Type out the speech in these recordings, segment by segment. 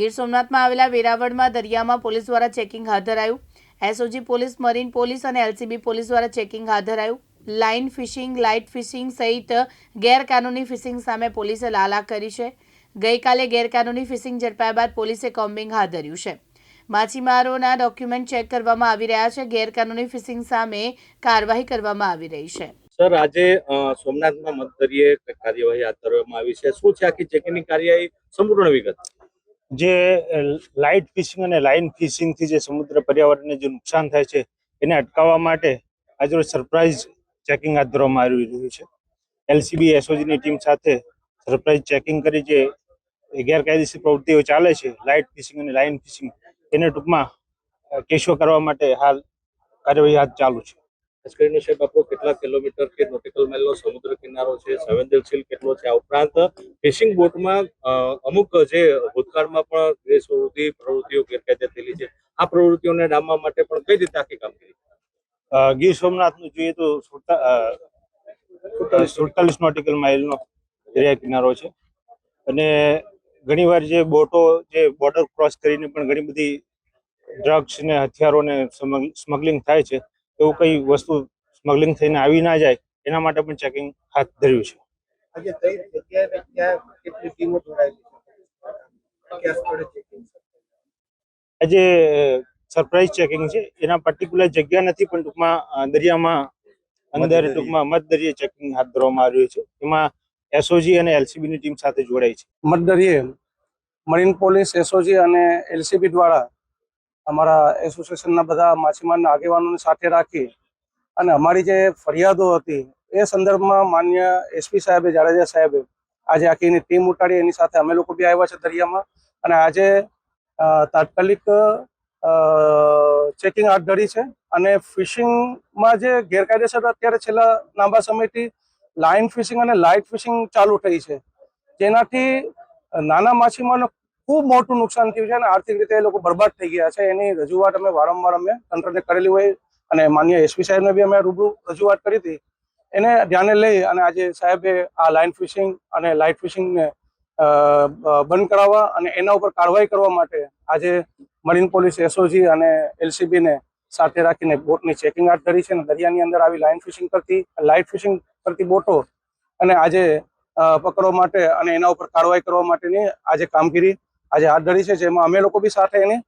ગીર સોમનાથમાં આવેલા વેરાવળમાં દરિયામાં પોલીસ દ્વારા ચેકિંગ હાથ ધરાયું. એસઓજી પોલીસ, મરીન પોલીસ અને એલસીબી પોલીસ દ્વારા ચેકિંગ હાથ ધરાયું. લાઇન ફિશિંગ, લાઇટ ફિશિંગ સહિત ગેરકાનૂની ફિશિંગ સામે પોલીસે લાલા કરી છે. ગઈકાલે ગેરકાનૂની ફિશિંગ ઝડપાયા બાદ પોલીસે કોમ્બિંગ હાથ ધર્યું છે. માછીમારોના ડોક્યુમેન્ટ ચેક કરવામાં આવી રહ્યા છે. ગેરકાનૂની ફિશિંગ સામે કાર્યવાહી કરવામાં આવી રહી છે. સર, આજે સોમનાથમાં મતદરીએ કાર્યવાહી હાથ ધરવામાં આવી છે. શું છે આખી ચેકિંગની કાર્યવાહી? સંપૂર્ણ વિગત. જે લાઇટ ફિશિંગ અને લાઇન ફિશિંગથી જે સમુદ્ર પર્યાવરણને જે નુકસાન થાય છે, એને અટકાવવા માટે આજરોજ સરપ્રાઇઝ ચેકિંગ હાથ ધરવામાં આવી રહ્યું છે. એલસીબી એસઓજીની ટીમ સાથે સરપ્રાઇઝ ચેકિંગ કરી જે ગેરકાયદેસર પ્રવૃત્તિઓ ચાલે છે લાઇટ ફિશિંગ અને લાઇન ફિશિંગ એને ટૂંકમાં કેશો કરવા માટે હાલ કાર્યવાહી હાથ ચાલુ છે. ખાસ સાહેબ આપણો કેટલા કિલોમીટર કે નોટિકલ માઇલનો સમુદ્ર કિનારો છે સંવેદનશીલ કેટલો છે, આ ઉપરાંત ફિશિંગ બોટમાં અમુક જે ભૂતકાળમાં પણ ગેરસ્વરૂપી પ્રવૃત્તિઓ ગેરકાયદે થયેલી છે, આ પ્રવૃત્તિઓને ડામવા માટે પણ કઈ રીતે આખી કામગીરી ગીર સોમનાથનું જોઈએ તો સુડતાલીસ નોટિકલ માઇલનો દરિયા કિનારો છે. અને ઘણીવાર જે બોટો જે બોર્ડર ક્રોસ કરીને પણ ઘણી બધી ડ્રગ્સ ને હથિયારોને સ્મગલિંગ થાય છે. એવું કઈ વસ્તુ સ્મગલિંગ થઈને આવી ના જાય એના માટે પણ ચેકિંગ હાથ ધર્યું છે. આજે કઈ જગ્યાએ ને ક્યાં કેટલી ટીમો જોડાયેલી છે? ક્યાં સ્થળે ચેકિંગ સરપ્રાઇઝ ચેકિંગ છે. એના પર્ટિક્યુલર જગ્યા નથી પણ ટૂંકમાં દરિયામાં અંદર. ટૂંકમાં મધદરિયે ચેકિંગ હાથ ધરવામાં આવ્યું છે. એમાં એસઓજી અને એલસીબી ની ટીમ સાથે જોડાઈ છે. મધદરિયે મરીન પોલીસ એસઓજી અને એલસીબી દ્વારા અમારા એસોસિએશનના બધા માછીમારના આગેવાનોને સાથે રાખી અને અમારી જે ફરિયાદો હતી, એ સંદર્ભમાં માન્ય એસપી સાહેબે, જાડેજા સાહેબે આજે આખી ટીમ ઉટાડી એની સાથે અમે લોકો બી આવ્યા છે દરિયામાં. અને આજે તાત્કાલિક ચેકિંગ હાથ ધરી છે અને ફિશિંગમાં જે ગેરકાયદેસર અત્યારે છેલ્લા લાંબા સમયથી લાઇન ફિશિંગ અને લાઇટ ફિશિંગ ચાલુ થઈ છે. જેનાથી નાના માછીમારોને ખૂબ મોટું નુકસાન થયું છે અને આર્થિક રીતે એ લોકો બરબાદ થઈ ગયા છે. એની રજૂઆત અમે વારંવાર અમે તંત્રને કરેલી હોય અને માન્ય એસપી સાહેબને બી અમે રૂબરૂ રજૂઆત કરી હતી. એને ધ્યાને લઈ અને આજે સાહેબે આ લાઇન ફિશિંગ અને લાઇટ ફિશિંગને બંધ કરાવવા અને એના ઉપર કાર્યવાહી કરવા માટે આજે મરીન પોલીસ એસઓજી અને એલસીબીને સાથે રાખીને બોટની ચેકિંગ હાથ ધરી છે અને દરિયાની અંદર આવી લાઇન ફિશિંગ કરતી લાઇટ ફિશિંગ કરતી બોટો અને આજે પકડવા માટે અને એના ઉપર કાર્યવાહી કરવા માટેની આજે કામગીરી આજે હાથ ધરી છે, જેમાં અમે લોકો બી સાથે એની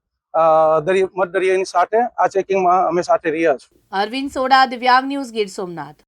મત દરિયાની સાથે આ ચેકિંગમાં અમે સાથે રહ્યા છીએ. અરવિંદ સોડા, દિવ્યાંગ ન્યૂઝ ગીર સોમનાથ.